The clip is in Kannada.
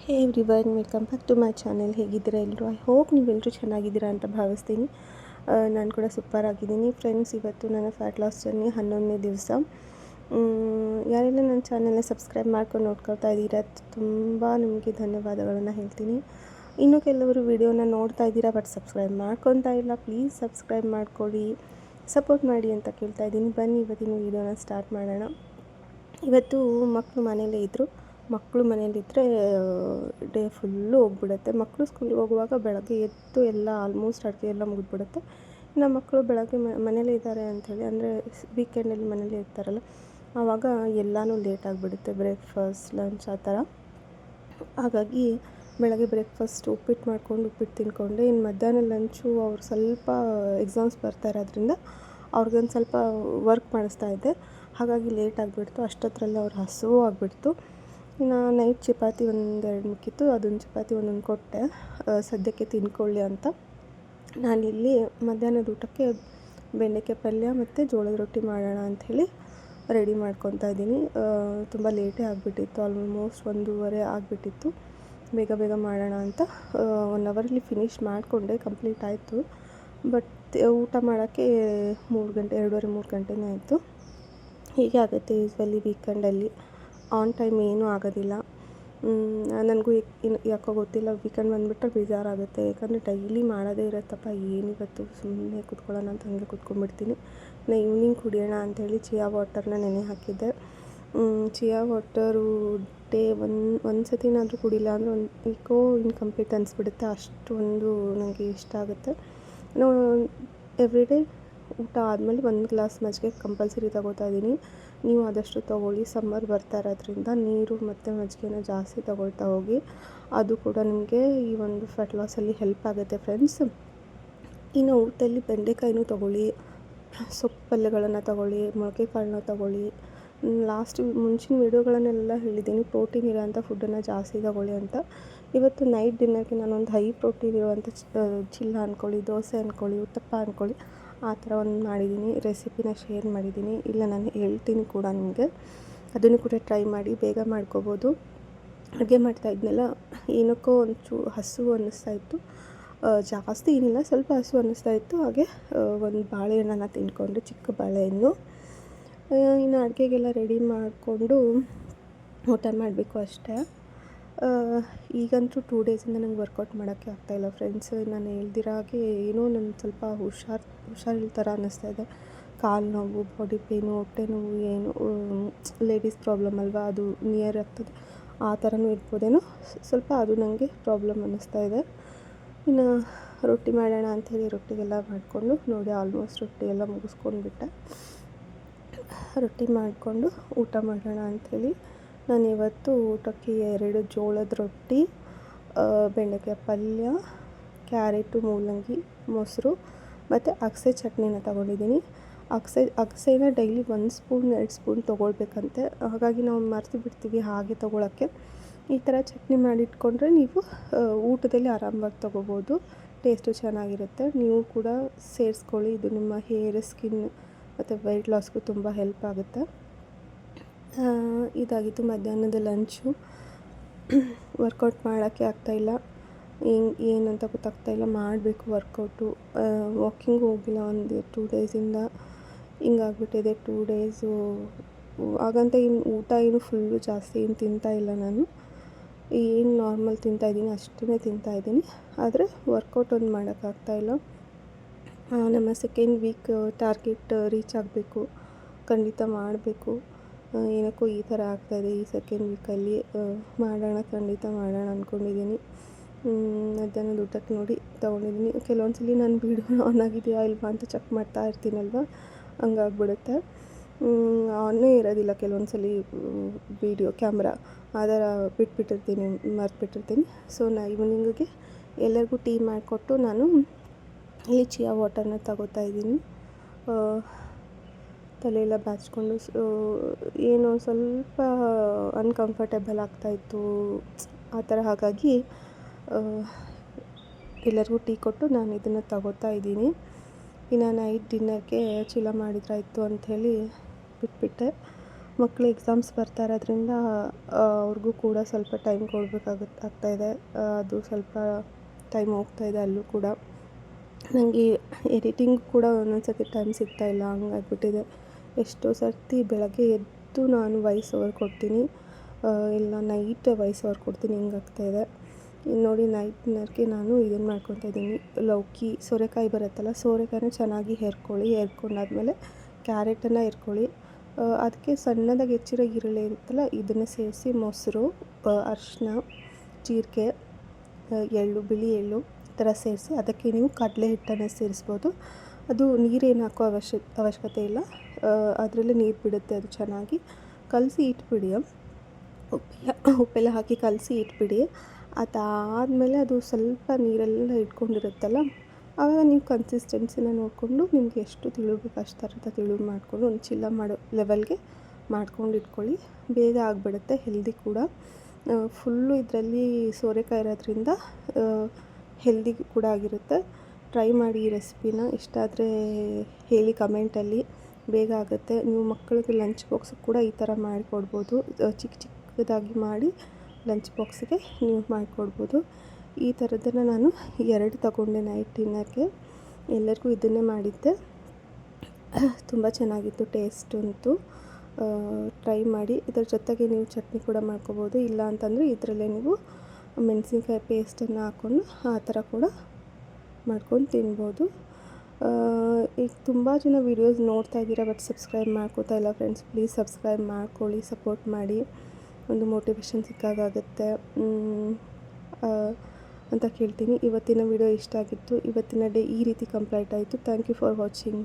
Hey everyone welcome back to my channel ಹೇಗಿದ್ದೀರಾ ಎಲ್ಲರೂ? ಐ ಹೋಪ್ ನೀವೆಲ್ಲರೂ ಚೆನ್ನಾಗಿದ್ದೀರಾ ಅಂತ ಭಾವಿಸ್ತೀನಿ. ನಾನು ಕೂಡ ಸೂಪರ್ ಆಗಿದ್ದೀನಿ. ಫ್ರೆಂಡ್ಸ್ ಇವತ್ತು ನನ್ನ ಫ್ಯಾಟ್ ಲಾಸ್ ಜರ್ನಿ ಹನ್ನೊಂದನೇ ದಿವಸ. ಯಾರೆಲ್ಲ ನನ್ನ ಚಾನೆಲ್ನ ಸಬ್ಸ್ಕ್ರೈಬ್ ಮಾಡ್ಕೊಂಡು ನೋಡ್ಕೊಳ್ತಾ ಇದ್ದೀರಾ, ತುಂಬ ನಿಮಗೆ ಧನ್ಯವಾದಗಳನ್ನು ಹೇಳ್ತೀನಿ. ಇನ್ನು ಕೆಲವರು ವಿಡಿಯೋನ ನೋಡ್ತಾ ಇದ್ದೀರಾ ಬಟ್ ಸಬ್ಸ್ಕ್ರೈಬ್ ಮಾಡ್ಕೊತಾ ಇಲ್ಲ ಪ್ಲೀಸ್ ಸಬ್ಸ್ಕ್ರೈಬ್ ಮಾಡ್ಕೊಳ್ಳಿ ಸಪೋರ್ಟ್ ಮಾಡಿ ಅಂತ ಕೇಳ್ತಾ ಇದ್ದೀನಿ. ಬನ್ನಿ, ಇವತ್ತಿನ ವೀಡಿಯೋನ ಸ್ಟಾರ್ಟ್ ಮಾಡೋಣ. ಇವತ್ತು ಮಕ್ಕಳು ಮನೇಲೇ ಇದ್ದರು ಮಕ್ಕಳು ಮನೇಲಿದ್ದರೆ ಡೇ ಫುಲ್ಲು ಹೋಗ್ಬಿಡುತ್ತೆ. ಮಕ್ಕಳು ಸ್ಕೂಲಿಗೆ ಹೋಗುವಾಗ ಬೆಳಗ್ಗೆ ಎದ್ದು ಎಲ್ಲ ಆಲ್ಮೋಸ್ಟ್ ಅಡುಗೆ ಎಲ್ಲ ಮುಗಿದ್ಬಿಡುತ್ತೆ. ಇನ್ನು ಮಕ್ಕಳು ಬೆಳಗ್ಗೆ ಮನೇಲೇ ಇದ್ದಾರೆ ಅಂಥೇಳಿ ಅಂದರೆ ವೀಕೆಂಡಲ್ಲಿ ಮನೇಲಿ ಇರ್ತಾರಲ್ಲ, ಆವಾಗ ಎಲ್ಲನೂ ಲೇಟ್ ಆಗಿಬಿಡುತ್ತೆ. ಬ್ರೇಕ್ಫಾಸ್ಟ್ ಲಂಚ್ ಆ ಥರ. ಹಾಗಾಗಿ ಬೆಳಗ್ಗೆ ಬ್ರೇಕ್ಫಾಸ್ಟ್ ಉಪ್ಪಿಟ್ಟು ಮಾಡ್ಕೊಂಡು, ಉಪ್ಪಿಟ್ಟು ತಿನ್ಕೊಂಡೆ ಇನ್ನು ಮಧ್ಯಾಹ್ನ ಲಂಚು ಅವ್ರು ಸ್ವಲ್ಪ ಎಕ್ಸಾಮ್ಸ್ ಬರ್ತಾ ಇರೋದ್ರಿಂದ ಅವ್ರಿಗೊಂದು ಸ್ವಲ್ಪ ವರ್ಕ್ ಮಾಡಿಸ್ತಾ ಇದ್ದೆ. ಹಾಗಾಗಿ ಲೇಟ್ ಆಗಿಬಿಡ್ತು. ಅಷ್ಟೊತ್ತರಲ್ಲಿ ಅವ್ರು ಹಸುವು ಆಗಿಬಿಡ್ತು. ಇನ್ನು ನೈಟ್ ಚಪಾತಿ ಒಂದೆರಡು ಮುಕ್ಕಿತ್ತು ಅದೊಂದು ಚಪಾತಿ ಒಂದೊಂದು ಕೊಟ್ಟೆ. ಸದ್ಯಕ್ಕೆ ತಿನ್ಕೊಳ್ಳಿ ಅಂತ. ನಾನಿಲ್ಲಿ ಮಧ್ಯಾಹ್ನದ ಊಟಕ್ಕೆ ಬೆಂಡೆಕಾಯಿ ಪಲ್ಯ ಮತ್ತು ಜೋಳದ ರೊಟ್ಟಿ ಮಾಡೋಣ ಅಂಥೇಳಿ ರೆಡಿ ಮಾಡ್ಕೊತಾ ಇದ್ದೀನಿ. ತುಂಬ ಲೇಟೇ ಆಗಿಬಿಟ್ಟಿತ್ತು, ಆಲ್ಮೋಸ್ಟ್ ಒಂದೂವರೆ ಆಗಿಬಿಟ್ಟಿತ್ತು. ಬೇಗ ಬೇಗ ಮಾಡೋಣ ಅಂತ. ಒನ್ ಅವರಲ್ಲಿ ಫಿನಿಷ್ ಮಾಡಿಕೊಂಡೆ, ಕಂಪ್ಲೀಟ್ ಆಯಿತು. ಬಟ್ ಊಟ ಮಾಡೋಕ್ಕೆ ಮೂರು ಗಂಟೆ, ಎರಡೂವರೆ ಮೂರು ಗಂಟೆನೇ ಆಯಿತು. ಹೀಗೆ ಆಗುತ್ತೆ ಯೂಸ್ವಲಿ ವೀಕೆಂಡಲ್ಲಿ. ಆನ್ ಟೈಮ್ ಏನೂ ಆಗೋದಿಲ್ಲ. ನನಗೂ ಯಾಕೋ ಗೊತ್ತಿಲ್ಲ ವೀಕೆಂಡ್ ಬಂದುಬಿಟ್ರೆ ಬೇಜಾರಾಗುತ್ತೆ. ಯಾಕಂದರೆ ಡೈಲಿ ಮಾಡೋದೇ ಇರುತ್ತಪ್ಪ ಏನಿವತ್ತು ಸುಮ್ಮನೆ ಕುತ್ಕೊಳ್ಳೋಣ ಅಂತ ಹಾಗೆ ಕುತ್ಕೊಂಡ್ಬಿಡ್ತೀನಿ. ನಾ ಈವ್ನಿಂಗ್ ಕುಡಿಯೋಣ ಅಂಥೇಳಿ ಚಿಯಾ ವಾಟರ್ನ ನೆನೆ ಹಾಕಿದ್ದೆ. ಚಿಯಾ ವಾಟರು ಡೇ ಒಂದು ಒಂದು ಸತಿನಾದರೂ ಕುಡಿಲ್ಲ ಅಂದರೆ ಒಂದು ಏಕೋ ಇನ್ಕಂಪ್ಲೀಟ್ ಅನಿಸ್ಬಿಡುತ್ತೆ. ಅಷ್ಟೊಂದು ನನಗೆ ಇಷ್ಟ ಆಗುತ್ತೆ. ನಾನು ಎವ್ರಿ ಡೇ ಊಟ ಆದಮೇಲೆ ಒಂದು ಗ್ಲಾಸ್ ಮಜ್ಜಿಗೆ ಕಂಪಲ್ಸರಿ ತಗೋತಾ ಇದ್ದೀನಿ. ನೀವು ಆದಷ್ಟು ತೊಗೊಳ್ಳಿ. ಸಮ್ಮರ್ ಬರ್ತಾ ಇರೋದ್ರಿಂದ ನೀರು ಮತ್ತು ಮಜ್ಜಿಗೆನ ಜಾಸ್ತಿ ತಗೊಳ್ತಾ ಹೋಗಿ, ಅದು ಕೂಡ ನಿಮಗೆ ಈ ಒಂದು ಫ್ಯಾಟ್ ಲಾಸಲ್ಲಿ ಹೆಲ್ಪ್ ಆಗುತ್ತೆ ಫ್ರೆಂಡ್ಸ್ ಇನ್ನು ಊಟದಲ್ಲಿ ಬೆಂಡೆಕಾಯಿನೂ ತೊಗೊಳ್ಳಿ, ಸೊಪ್ಪು ಪಲ್ಯಗಳನ್ನು ತಗೊಳ್ಳಿ ಮೊಳಕೆ ಕಾಳನ್ನ ತಗೊಳ್ಳಿ. ಲಾಸ್ಟ್ ಮುಂಚಿನ ವಿಡಿಯೋಗಳನ್ನೆಲ್ಲ ಹೇಳಿದ್ದೀನಿ ಪ್ರೋಟೀನ್ ಇರೋಂಥ ಫುಡ್ಡನ್ನು ಜಾಸ್ತಿ ತಗೊಳ್ಳಿ ಅಂತ. ಇವತ್ತು ನೈಟ್ ಡಿನ್ನರ್ಗೆ ನಾನೊಂದು ಹೈ ಪ್ರೋಟೀನ್ ಇರುವಂಥ ಚಿಲ್ಲ ಅಂದ್ಕೊಳ್ಳಿ ದೋಸೆ ಅಂದ್ಕೊಳ್ಳಿ ಉತ್ತಪ್ಪ ಅಂದ್ಕೊಳ್ಳಿ ಆ ಥರ ಒಂದು ಮಾಡಿದ್ದೀನಿ, ರೆಸಿಪಿನ ಶೇರ್ ಮಾಡಿದ್ದೀನಿ. ಇಲ್ಲ, ನಾನು ಹೇಳ್ತೀನಿ ಕೂಡ ನಿಮಗೆ. ಅದನ್ನು ಕೂಡ ಟ್ರೈ ಮಾಡಿ, ಬೇಗ ಮಾಡ್ಕೋಬೋದು. ಅಡುಗೆ ಮಾಡ್ತಾ ಇದ್ನೆಲ್ಲ, ಏನಕ್ಕೋ ಒಂಚೂ ಹಸು ಅನ್ನಿಸ್ತಾ ಇತ್ತು. ಜಾಸ್ತಿ ಏನಿಲ್ಲ, ಸ್ವಲ್ಪ ಹಸು ಅನ್ನಿಸ್ತಾ ಇತ್ತು. ಹಾಗೆ ಒಂದು ಬಾಳೆಹಣ್ಣನ್ನು ತಿಂದ್ಕೊಂಡು, ಚಿಕ್ಕ ಬಾಳೆಹಣ್ಣು. ಇನ್ನು ಅಡುಗೆಗೆಲ್ಲ ರೆಡಿ ಮಾಡಿಕೊಂಡು ಊಟ ಮಾಡಬೇಕು ಅಷ್ಟೇ. ಈಗಂತೂ ಟೂ ಡೇಸಿಂದ ನಂಗೆ ವರ್ಕೌಟ್ ಮಾಡೋಕ್ಕೆ ಆಗ್ತಾಯಿಲ್ಲ ಫ್ರೆಂಡ್ಸ್ ನಾನು ಹೇಳ್ದಿರಾಗೆ ಏನೋ ನನ್ನ ಸ್ವಲ್ಪ ಹುಷಾರು ಹುಷಾರಿಲ್ಲ ಥರ ಅನ್ನಿಸ್ತಾ ಇದೆ. ಕಾಲು ನೋವು ಬಾಡಿ ಪೇನು ಹೊಟ್ಟೆ ನೋವು, ಏನು ಲೇಡೀಸ್ ಪ್ರಾಬ್ಲಮ್ ಅಲ್ವಾ, ಅದು ನಿಯರ್ ಆಗ್ತದೆ. ಆ ಥರನೂ ಇರ್ಬೋದೇನೋ, ಸ್ವಲ್ಪ ಅದು ನನಗೆ ಪ್ರಾಬ್ಲಮ್ ಅನ್ನಿಸ್ತಾ ಇದೆ. ಇನ್ನು ರೊಟ್ಟಿ ಮಾಡೋಣ ಅಂಥೇಳಿ ರೊಟ್ಟಿಗೆಲ್ಲ ಮಾಡಿಕೊಂಡು ನೋಡಿ ಆಲ್ಮೋಸ್ಟ್ ರೊಟ್ಟಿ ಎಲ್ಲ ಮುಗಿಸ್ಕೊಂಡ್ಬಿಟ್ಟೆ. ರೊಟ್ಟಿ ಮಾಡಿಕೊಂಡು ಊಟ ಮಾಡೋಣ ಅಂಥೇಳಿ ನಾನು ಇವತ್ತು ಊಟಕ್ಕೆ ಎರಡು ಜೋಳದ ರೊಟ್ಟಿ ಬೆಂಡೆಕಾಯಿ ಪಲ್ಯ, ಕ್ಯಾರೆಟು, ಮೂಲಂಗಿ, ಮೊಸರು ಮತ್ತು ಅಗಸೆ ಚಟ್ನಿನ ತಗೊಂಡಿದ್ದೀನಿ. ಅಗಸೆ, ಅಗಸೆನ ಡೈಲಿ ಒಂದು ಸ್ಪೂನ್, ಎರಡು ಸ್ಪೂನ್ ತೊಗೊಳ್ಬೇಕಂತೆ. ಹಾಗಾಗಿ ನಾವು ಮರೆತು ಬಿಡ್ತೀವಿ ಹಾಗೆ ತೊಗೊಳಕ್ಕೆ. ಈ ಥರ ಚಟ್ನಿ ಮಾಡಿಟ್ಕೊಂಡ್ರೆ ನೀವು ಊಟದಲ್ಲಿ ಆರಾಮವಾಗಿ ತೊಗೋಬೋದು. ಟೇಸ್ಟು ಚೆನ್ನಾಗಿರುತ್ತೆ. ನೀವು ಕೂಡ ಸೇರಿಸ್ಕೊಳ್ಳಿ. ಇದು ನಿಮ್ಮ ಹೇರ್, ಸ್ಕಿನ್ ಮತ್ತು ವೆಯ್ಟ್ ಲಾಸ್ಗೂ ತುಂಬ ಹೆಲ್ಪ್ ಆಗುತ್ತೆ. ಇದಾಗಿತ್ತು ಮಧ್ಯಾಹ್ನದ ಲಂಚು. ವರ್ಕೌಟ್ ಮಾಡೋಕ್ಕೆ ಆಗ್ತಾಯಿಲ್ಲ ಹೆಂಗೆ ಏನಂತ ಗೊತ್ತಾಗ್ತಾಯಿಲ್ಲ ಮಾಡಬೇಕು ವರ್ಕೌಟು. ವಾಕಿಂಗ್ ಹೋಗಿಲ್ಲ ಒಂದು ಟೂ ಡೇಸಿಂದ ಹಿಂಗಾಗ್ಬಿಟ್ಟಿದೆ ಟೂ ಡೇಸು ಹಾಗಂತ ಇನ್ನು ಊಟ ಏನು ಫುಲ್ಲು ಜಾಸ್ತಿ ಏನು ತಿಂತಾ ಇಲ್ಲ ನಾನು. ಏನು ನಾರ್ಮಲ್ ತಿಂತಾಯಿದ್ದೀನಿ ಅಷ್ಟೇ ತಿಂತಾಯಿದ್ದೀನಿ ಆದರೆ ವರ್ಕೌಟ್ ಒಂದು ಮಾಡೋಕ್ಕಾಗ್ತಾಯಿಲ್ಲ ನಮ್ಮ ಸೆಕೆಂಡ್ ವೀಕ್ ಟಾರ್ಗೆಟ್ ರೀಚ್ ಆಗಬೇಕು. ಖಂಡಿತ ಮಾಡಬೇಕು. ಏನಕ್ಕೋ ಈ ಥರ ಆಗ್ತಾಯಿದೆ, ಈ ಸೆಕೆಂಡ್ ವೀಕಲ್ಲಿ ಮಾಡೋಣ, ಖಂಡಿತ ಮಾಡೋಣ ಅಂದ್ಕೊಂಡಿದ್ದೀನಿ ಅದನ್ನು ದುಡ್ಡಕ್ಕೆ ನೋಡಿ ತೊಗೊಂಡಿದ್ದೀನಿ. ಕೆಲವೊಂದು ಸಲ ನಾನು ವೀಡಿಯೋ ಆನ್ ಆಗಿದೆಯಾ ಇಲ್ವಾ ಅಂತ ಚೆಕ್ ಮಾಡ್ತಾ ಇರ್ತೀನಲ್ವ? ಹಂಗಾಗ್ಬಿಡುತ್ತೆ. ಆನೇ ಇರೋದಿಲ್ಲ ಕೆಲವೊಂದು ಸಲ ವೀಡಿಯೋ ಕ್ಯಾಮ್ರಾ ಆ ಥರ ಬಿಟ್ಬಿಟ್ಟಿರ್ತೀನಿ, ಮರ್ತ್ಬಿಟ್ಟಿರ್ತೀನಿ. ಸೊ ನಾ ಈವ್ನಿಂಗಿಗೆ ಎಲ್ಲರಿಗೂ ಟೀ ಮಾಡಿಕೊಟ್ಟು ನಾನು ಇಲ್ಲಿ ಚಿಯಾ ವಾಟರ್ನ ತಗೋತಾ ಇದ್ದೀನಿ. ತಲೆಯೆಲ್ಲ ಬಾಚಿಕೊಂಡು ಏನೋ ಸ್ವಲ್ಪ ಅನ್ಕಂಫರ್ಟೇಬಲ್ ಆಗ್ತಾಯಿತ್ತು ಆ ಥರ ಹಾಗಾಗಿ ಎಲ್ಲರಿಗೂ ಟೀ ಕೊಟ್ಟು ನಾನು ಇದನ್ನು ತಗೋತಾ ಇದ್ದೀನಿ. ಇನ್ನು ನೈಟ್ ಡಿನ್ನರ್ಗೆ ಚೀಲ ಮಾಡಿದ್ರಾಯಿತು ಅಂಥೇಳಿ ಬಿಟ್ಬಿಟ್ಟೆ. ಮಕ್ಕಳು ಎಕ್ಸಾಮ್ಸ್ ಬರ್ತಾ ಇರೋದ್ರಿಂದ ಅವ್ರಿಗೂ ಕೂಡ ಸ್ವಲ್ಪ ಟೈಮ್ ಕೊಡಬೇಕಾಗುತ್ತೆ ಆಗ್ತಾಯಿದೆ ಅದು ಸ್ವಲ್ಪ ಟೈಮ್ ಹೋಗ್ತಾಯಿದೆ ಅಲ್ಲೂ ಕೂಡ. ನನಗೆ ಎಡಿಟಿಂಗ್ ಕೂಡ ಒಂದೊಂದು ಸರ್ತಿ ಟೈಮ್ ಸಿಗ್ತಾಯಿಲ್ಲ ಹಂಗಾಗ್ಬಿಟ್ಟಿದೆ. ಎಷ್ಟೋ ಸರ್ತಿ ಬೆಳಗ್ಗೆ ಎದ್ದು ನಾನು ವಾಯ್ಸ್ ಓವರ್ ಕೊಡ್ತೀನಿ. ಇಲ್ಲ ನೈಟ್ ವಾಯ್ಸ್ ಓವರ್ ಕೊಡ್ತೀನಿ ಇನ್ನು ನೋಡಿ ನೈಟ್ ಡಿನ್ನರ್ಗೆ ನಾನು ಇದನ್ನು ಮಾಡ್ಕೊತಾ ಇದ್ದೀನಿ. ಲೌಕಿ ಸೋರೆಕಾಯಿ ಬರುತ್ತಲ್ಲ, ಸೋರೆಕಾಯಿನ ಚೆನ್ನಾಗಿ ಹೆರ್ಕೊಳ್ಳಿ. ಹೆರ್ಕೊಂಡಾದ್ಮೇಲೆ ಕ್ಯಾರೆಟನ್ನು ಹೆರ್ಕೊಳ್ಳಿ. ಅದಕ್ಕೆ ಸಣ್ಣದಾಗಿ ಹೆಚ್ಚಿರೋ ಈರುಳ್ಳಿ ಇರುತ್ತಲ್ಲ, ಇದನ್ನು ಸೇರಿಸಿ ಮೊಸರು ಅರಿಶಿನ ಜೀರಿಗೆ ಎಳ್ಳು, ಬಿಳಿ ಎಳ್ಳು ಈ ಥರ ಸೇರಿಸಿ ಅದಕ್ಕೆ ನೀವು ಕಡಲೆ ಹಿಟ್ಟನ್ನು ಸೇರಿಸ್ಬೋದು. ಅದು ನೀರೇನು ಹಾಕೋ ಅವಶ್ಯ, ಅವಶ್ಯಕತೆ ಇಲ್ಲ. ಅದರಲ್ಲೇ ನೀರು ಬಿಡುತ್ತೆ ಅದು ಚೆನ್ನಾಗಿ. ಕಲಸಿ ಇಟ್ಬಿಡಿ ಉಪ್ಪೆಲ್ಲ ಉಪ್ಪೆಲ್ಲ ಹಾಕಿ ಕಲಸಿ ಇಟ್ಬಿಡಿ. ಅದಾದಮೇಲೆ ಅದು ಸ್ವಲ್ಪ ನೀರೆಲ್ಲ ಇಟ್ಕೊಂಡಿರುತ್ತಲ್ಲ ಆವಾಗ ನೀವು ಕನ್ಸಿಸ್ಟೆನ್ಸಿನ ನೋಡಿಕೊಂಡು ನಿಮಗೆ ಎಷ್ಟು ತಿಳಿಬೇಕು ಬೇಕು ಅಷ್ಟು ಥರದ ತಿಳಿ ಮಾಡಿಕೊಂಡು ಒಂದು ಚಿಲ್ಲ ಮಾಡೋ ಲೆವೆಲ್ಗೆ ಮಾಡ್ಕೊಂಡು ಇಟ್ಕೊಳ್ಳಿ. ಬೇಗ ಆಗಿಬಿಡುತ್ತೆ ಹೆಲ್ದಿ ಕೂಡ. ಫುಲ್ಲು ಇದರಲ್ಲಿ ಸೋರೆಕಾಯಿ ಇರೋದ್ರಿಂದ ಹೆಲ್ದಿ ಕೂಡ ಆಗಿರುತ್ತೆ. ಟ್ರೈ ಮಾಡಿ ಈ ರೆಸಿಪಿನ ಇಷ್ಟ ಆದರೆ ಹೇಳಿ ಕಮೆಂಟಲ್ಲಿ ಬೇಗ ಆಗುತ್ತೆ. ನೀವು ಮಕ್ಕಳಿಗೆ ಲಂಚ್ ಬಾಕ್ಸಿಗೆ ಕೂಡ ಈ ಥರ ಮಾಡಿಕೊಡ್ಬೋದು ಚಿಕ್ಕ ಚಿಕ್ಕದಾಗಿ ಮಾಡಿ ಲಂಚ್ ಬಾಕ್ಸಿಗೆ ನೀವು ಮಾಡಿಕೊಡ್ಬೋದು ಈ ಥರದ್ದನ್ನು ನಾನು ಎರಡು ತಗೊಂಡೆ ನೈಟ್ ಡಿನ್ನರ್ಗೆ ಎಲ್ಲರಿಗೂ ಇದನ್ನೇ ಮಾಡಿದ್ದೆ. ತುಂಬ ಚೆನ್ನಾಗಿತ್ತು ಟೇಸ್ಟ್ ಅಂತೂ. ಟ್ರೈ ಮಾಡಿ. ಇದರ ಜೊತೆಗೆ ನೀವು ಚಟ್ನಿ ಕೂಡ ಮಾಡ್ಕೋಬೋದು. ಇಲ್ಲ ಅಂತಂದರೆ ಇದರಲ್ಲೇ ನೀವು ಮೆಣಸಿನ್ಕಾಯಿ ಪೇಸ್ಟನ್ನು ಹಾಕ್ಕೊಂಡು ಆ ಥರ ಕೂಡ ಮಾಡ್ಕೊಂಡು ತಿನ್ಬೋದು. ಈಗ ತುಂಬ ಜನ ವೀಡಿಯೋಸ್ ನೋಡ್ತಾ ಇದ್ದೀರಾ ಬಟ್ ಸಬ್ಸ್ಕ್ರೈಬ್ ಮಾಡ್ಕೋತಾ ಇಲ್ಲ ಫ್ರೆಂಡ್ಸ್ ಪ್ಲೀಸ್ ಸಬ್ಸ್ಕ್ರೈಬ್ ಮಾಡ್ಕೊಳ್ಳಿ ಸಪೋರ್ಟ್ ಮಾಡಿ. ಒಂದು ಮೋಟಿವೇಶನ್ ಸಿಕ್ಕಾಗುತ್ತೆ ಅಂತ ಕೇಳ್ತೀನಿ. ಇವತ್ತಿನ ವಿಡಿಯೋ ಇಷ್ಟ ಆಗಿತ್ತು. ಇವತ್ತಿನ ಡೇ ಈ ರೀತಿ ಕಂಪ್ಲೀಟ್ ಆಯಿತು. Thank you for watching